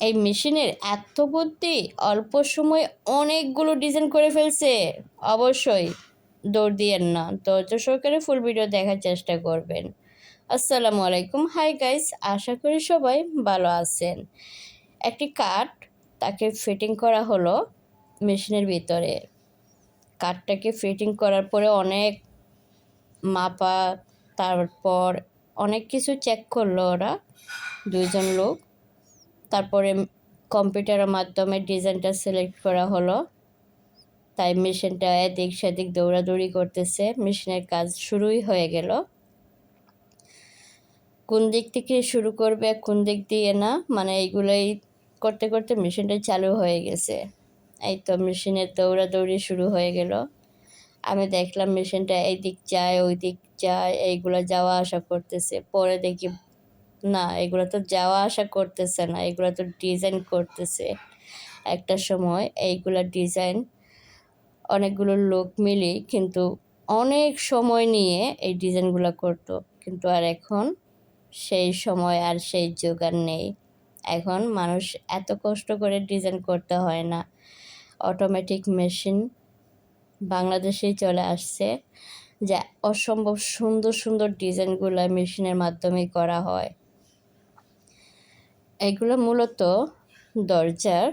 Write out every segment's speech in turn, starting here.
এই মেশিনের এত বুদ্ধি অল্প সময় অনেকগুলো ডিজাইন করে ফেলছে। অবশ্যই দৌড় দিয়েন না। ধৈর্য সহকারে ফুল ভিডিও দেখার চেষ্টা করবেন। আসসালামু আলাইকুম। হাই গাইস আশা করি সবাই ভালো আছেন। একটি কাঠ, তাকে ফিটিং করা হলো মেশিনের ভিতরে। কাঠটাকে ফিটিং করার পরে অনেক মাপা, তারপর অনেক কিছু চেক করল ওরা। দুইজন লোক। তারপরে কম্পিউটারের মাধ্যমে ডিজাইনটা সিলেক্ট করা হলো। তাই মেশিনটা এদিক সেদিক দৌড়াদৌড়ি করতেছে। মেশিনের কাজ শুরুই হয়ে গেল। কোন দিক থেকে শুরু করবে, কোন দিক দিয়ে না মানে এইগুলোই করতে করতে মেশিনটা চালু হয়ে গেছে। এই তো মেশিনের দৌড়াদৌড়ি শুরু হয়ে গেল। আমি দেখলাম মেশিনটা এই দিক যায় ওই দিক যায়, এইগুলো যাওয়া আসা করতেছে। পরে দেখি না, এগুলো তো যাওয়া আসা করতেছে না, এগুলো তো ডিজাইন করতেছে। একটা সময় এইগুলা ডিজাইন অনেকগুলো লোক মিলি কিন্তু অনেক সময় নিয়ে এই ডিজাইনগুলো করতো। কিন্তু আর এখন সেই সময় আর সেই জোগাড় নেই। এখন মানুষ এত কষ্ট করে ডিজাইন করতে হয় না। অটোমেটিক মেশিন বাংলাদেশেই চলে আসছে যা অসম্ভব সুন্দর সুন্দর ডিজাইনগুলো মেশিনের মাধ্যমে করা হয়। এগুলো মূলত দরজার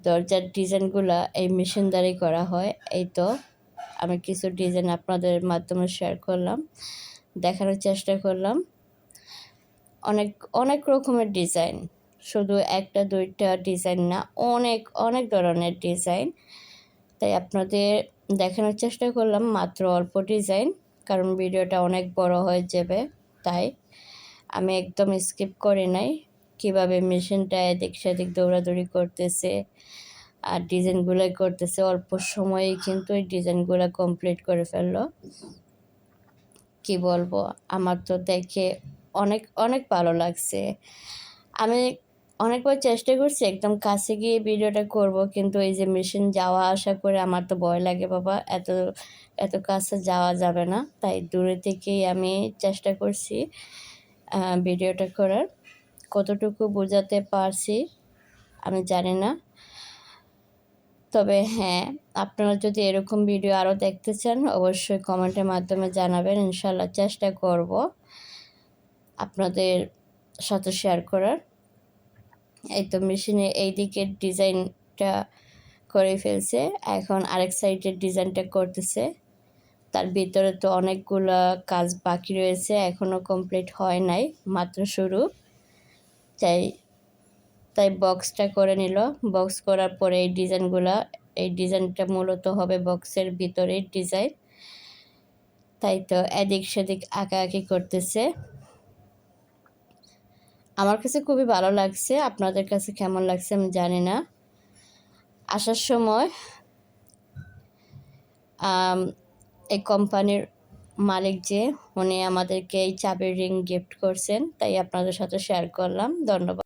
দরজার ডিজাইনগুলো এই মেশিন দ্বারাই করা হয়। এই তো আমি কিছু ডিজাইন আপনাদের মাধ্যমে শেয়ার করলাম, দেখানোর চেষ্টা করলাম। অনেক অনেক রকমের ডিজাইন শুধু একটা, দুইটা ডিজাইন না, অনেক অনেক ধরনের ডিজাইন তাই আপনাদের দেখানোর চেষ্টা করলাম, মাত্র অল্প ডিজাইন কারণ ভিডিওটা অনেক বড় হয়ে যাবে, তাই আমি একদম স্কিপ করি নাই। কীভাবে মেশিনটা এদিক সেদিক দৌড়াদৌড়ি করতেছে আর ডিজাইনগুলো করতেছে, অল্প সময়ে কিন্তু এই ডিজাইনগুলো কমপ্লিট করে ফেলল। কি বলব, আমার তো দেখে অনেক অনেক ভালো লাগছে। আমি অনেকবার চেষ্টা করছি একদম কাছে গিয়ে ভিডিওটা করব, কিন্তু এই যে মেশিন যাওয়া আসা করে আমার তো ভয় লাগে বাবা, এত এত কাছে যাওয়া যাবে না। তাই দূরে থেকেই আমি চেষ্টা করছি। ভিডিওটা করার। কতটুকু বোঝাতে পারছি আমি জানি না। তবে হ্যাঁ আপনারা যদি এরকম ভিডিও আরও দেখতে চান, অবশ্যই কমেন্টের মাধ্যমে জানাবেন। ইনশাল্লাহ চেষ্টা করব আপনাদের সাথে শেয়ার করার। এই তো মেশিনে এই দিকের ডিজাইনটা করে ফেলছে। এখন আরেক সাইডের ডিজাইনটা করতেছে। তার ভিতরে তো অনেকগুলো কাজ বাকি রয়েছে এখনও কমপ্লিট হয় নাই, মাত্র শুরু। তাই তাই বক্সটা করে নিল। বক্স করার পরে এই ডিজাইনগুলো এই ডিজাইনটা মূলত হবে বক্সের ভিতরের ডিজাইন তাই তো এদিক সেদিক আঁকাআঁকি করতেছে। আমার কাছে খুবই ভালো লাগছে, আপনাদের কাছে কেমন লাগছে আমি জানি না। আসার সময় এই কোম্পানির মালিক যে, উনি আমাদেরকে এই চাবির রিং গিফট করছেন, তাই আপনাদের সাথে শেয়ার করলাম। ধন্যবাদ।